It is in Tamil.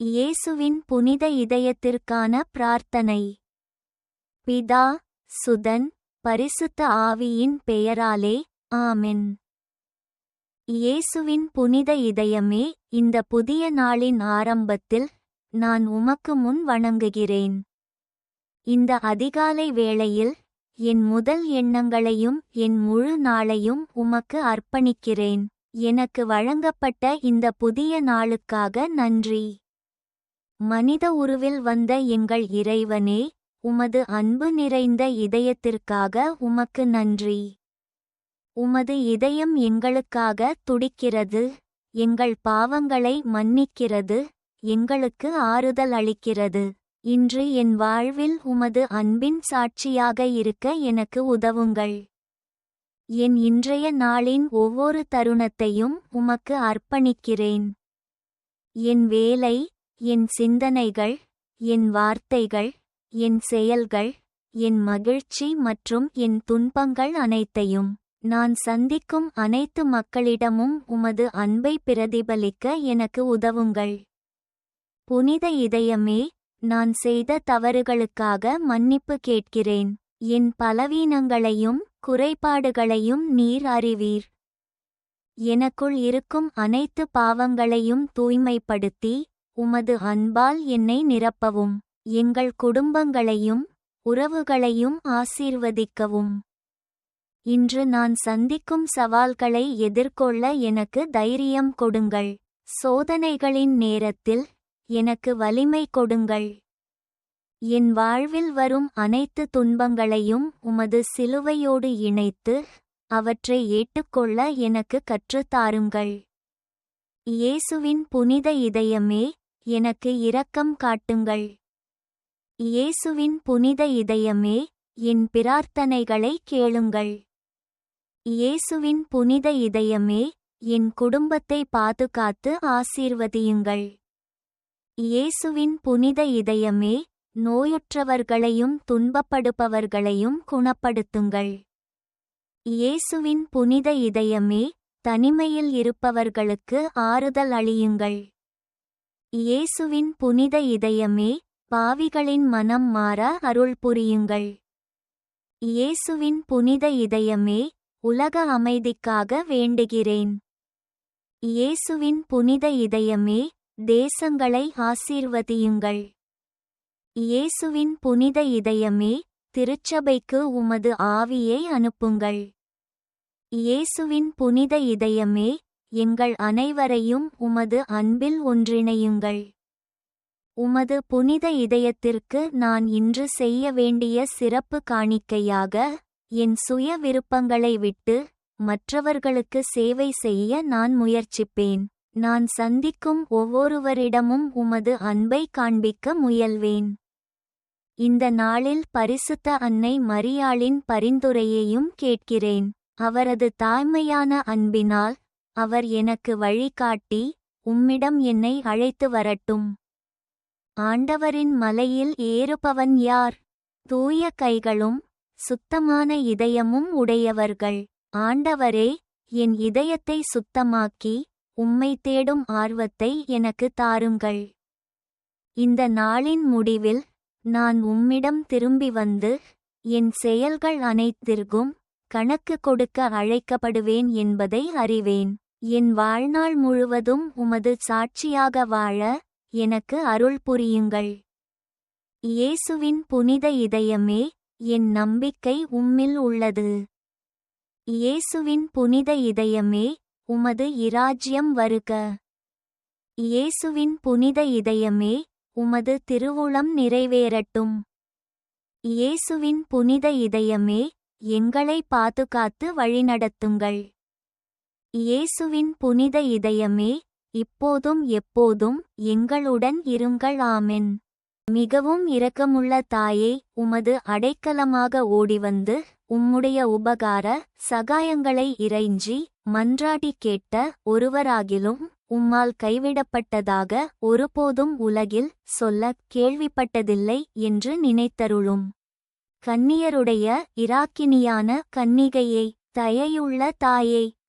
இயேசுவின் புனித இதயத்திற்கான பிரார்த்தனை. பிதா சுதன் பரிசுத்த ஆவியின் பெயராலே ஆமென். இயேசுவின் புனித இதயமே இந்த புதிய நாளின் ஆரம்பத்தில் நான் உமக்கு முன் வணங்குகிறேன். இந்த அதிகாலை வேளையில் என் முதல் எண்ணங்களையும் என் முழு நாளையும் உமக்கு அர்ப்பணிக்கிறேன். எனக்கு வழங்கப்பட்ட இந்த புதிய நாளுக்காக நன்றி. மனித உருவில் வந்த எங்கள் இறைவனே உமது அன்பு நிறைந்த இதயத்திற்காக உமக்கு நன்றி. உமது இதயம் எங்களுக்காக துடிக்கிறது எங்கள் பாவங்களை மன்னிக்கிறது எங்களுக்கு ஆறுதல் அளிக்கிறது. இன்று என் வாழ்வில் உமது அன்பின் சாட்சியாக இருக்க எனக்கு உதவுங்கள். என் இன்றைய நாளின் ஒவ்வொரு தருணத்தையும் உமக்கு அர்ப்பணிக்கிறேன். என் வேலை என் சிந்தனைகள் என் வார்த்தைகள் என் செயல்கள் என் மகிழ்ச்சி மற்றும் என் துன்பங்கள் அனைத்தையும் நான் சந்திக்கும் அனைத்து மக்களிடமும் உமது அன்பை பிரதிபலிக்க எனக்கு உதவுங்கள். புனித இதயமே நான் செய்த தவறுகளுக்காக மன்னிப்பு கேட்கிறேன். என் பலவீனங்களையும் குறைபாடுகளையும் நீர் அறிவீர். எனக்குள் இருக்கும் அனைத்து பாவங்களையும் தூய்மைப்படுத்தி உமது அன்பால் என்னை நிரப்பவும் எங்கள் குடும்பங்களையும் உறவுகளையும் ஆசீர்வதிக்கவும். இன்று நான் சந்திக்கும் சவால்களை எதிர்கொள்ள எனக்கு தைரியம் கொடுங்கள். சோதனைகளின் நேரத்தில் எனக்கு வலிமை கொடுங்கள். என் வாழ்வில் வரும் அனைத்து துன்பங்களையும் உமது சிலுவையோடு இணைத்து அவற்றை ஏற்றுக்கொள்ள எனக்கு கற்றுத்தாருங்கள். இயேசுவின் புனித இதயமே எனக்கு இரக்கம் காட்டுங்கள். இயேசுவின் புனித இதயமே என் பிரார்த்தனைகளை கேளுங்கள். இயேசுவின் புனித இதயமே என் குடும்பத்தை பாதுகாத்து ஆசீர்வதியுங்கள். இயேசுவின் புனித இதயமே நோயுற்றவர்களையும் துன்பப்படுபவர்களையும் குணப்படுத்துங்கள். இயேசுவின் புனித இதயமே தனிமையில் இருப்பவர்களுக்கு ஆறுதல் அளியுங்கள். இயேசுவின் புனித இதயமே பாவிகளின் மனம் மாற அருள் புரியுங்கள். இயேசுவின் புனித இதயமே உலக அமைதிக்காக வேண்டுகிறேன். இயேசுவின் புனித இதயமே தேசங்களை ஆசீர்வதியுங்கள். இயேசுவின் புனித இதயமே திருச்சபைக்கு உமது ஆவியை அனுப்புங்கள். இயேசுவின் புனித இதயமே எங்கள் அனைவரையும் உமது அன்பில் ஒன்றிணையுங்கள். உமது புனித இதயத்திற்கு நான் இன்று செய்ய வேண்டிய சிறப்பு காணிக்கையாக என் சுய விருப்பங்களை விட்டு மற்றவர்களுக்கு சேவை செய்ய நான் முயற்சிப்பேன். நான் சந்திக்கும் ஒவ்வொருவரிடமும் உமது அன்பை காண்பிக்க முயல்வேன். இந்த நாளில் பரிசுத்த அன்னை மரியாளின் பரிந்துரையையும் கேட்கிறேன். அவரது தாய்மையான அன்பினால் அவர் எனக்கு வழிகாட்டி உம்மிடம் என்னை அழைத்து வரட்டும். ஆண்டவரின் மலையில் ஏறுபவன் யார்? தூய கைகளும் சுத்தமான இதயமும் உடையவர்கள். ஆண்டவரே என் இதயத்தை சுத்தமாக்கி உம்மை தேடும் ஆர்வத்தை எனக்கு தாருங்கள். இந்த நாளின் முடிவில் நான் உம்மிடம் திரும்பி வந்து என் செயல்கள் அனைத்திற்கும் கணக்கு கொடுக்க அழைக்கப்படுவேன் என்பதை அறிவேன். என் வாழ்நாள் முழுவதும் உமது சாட்சியாக வாழ எனக்கு அருள் புரியுங்கள். இயேசுவின் புனித இதயமே என் நம்பிக்கை உம்மில் உள்ளது. இயேசுவின் புனித இதயமே உமது இராஜ்யம் வருக. இயேசுவின் புனித இதயமே உமது திருவுளம் நிறைவேறட்டும். இயேசுவின் புனித இதயமே எங்களை பாதுகாத்து வழிநடத்துங்கள். இயேசுவின் புனித இதயமே இப்போதும் எப்போதும் எங்களுடன் இருங்கள் ஆமென். மிகவும் இரக்கமுள்ள தாயே உமது அடைக்கலமாக ஓடிவந்து உம்முடைய உபகார சகாயங்களை இறைஞ்சி மன்றாடி கேட்ட ஒருவராகிலும் உம்மால் கைவிடப்பட்டதாக ஒருபோதும் உலகில் சொல்லக் கேள்விப்பட்டதில்லை என்று நினைத்தருளும். கன்னியருடைய இராக்கினியான கன்னிகையை தயையுள்ள தாயே